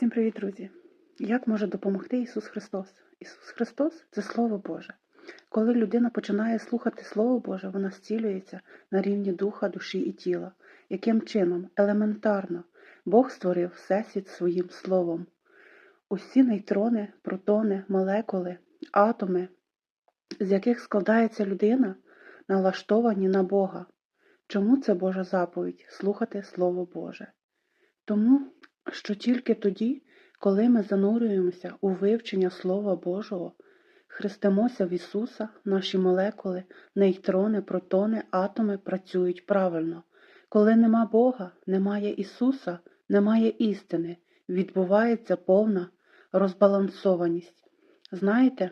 Всім привіт, друзі! Як може допомогти Ісус Христос? Ісус Христос це Слово Боже. Коли людина починає слухати Слово Боже, вона зцілюється на рівні духа, душі і тіла. Яким чином? Елементарно. Бог створив Всесвіт своїм словом. Усі нейтрони, протони, молекули, атоми, з яких складається людина, налаштовані на Бога. Чому це Божа заповідь слухати Слово Боже? Тому що тільки тоді, коли ми занурюємося у вивчення Слова Божого, хрестимося в Ісуса, наші молекули, нейтрони, протони, атоми працюють правильно. Коли нема Бога, немає Ісуса, немає істини, відбувається повна розбалансованість. Знаєте,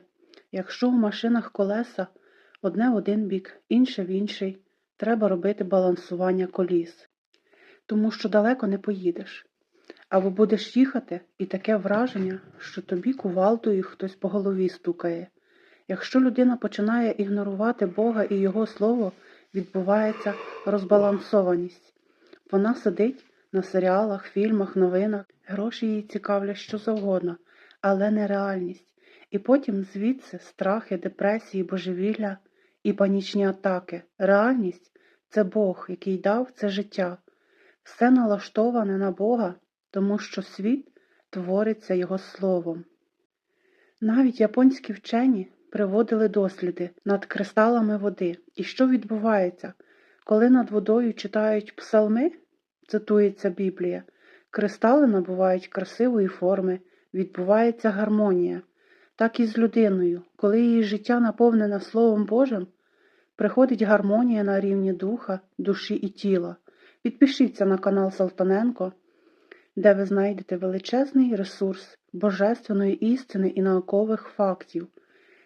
якщо в машинах колеса одне в один бік, інше в інший, треба робити балансування коліс, тому що далеко не поїдеш. Або будеш їхати, і таке враження, що тобі кувалдою хтось по голові стукає. Якщо людина починає ігнорувати Бога і Його Слово, відбувається розбалансованість. Вона сидить на серіалах, фільмах, новинах, гроші її цікавлять що завгодно, але не реальність. І потім звідси страхи, депресії, божевілля і панічні атаки. Реальність це Бог, який дав це життя. Все налаштоване на Бога тому що світ твориться Його словом. Навіть японські вчені приводили досліди над кристалами води. І що відбувається, коли над водою читають псалми, цитується Біблія, кристали набувають красивої форми, відбувається гармонія. Так і з людиною, коли її життя наповнене Словом Божим, приходить гармонія на рівні духа, душі і тіла. Підпишіться на канал Салтаненко де ви знайдете величезний ресурс божественної істини і наукових фактів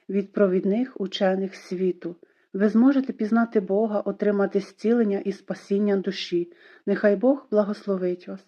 від провідних учених світу. Ви зможете пізнати Бога, отримати зцілення і спасіння душі. Нехай Бог благословить вас.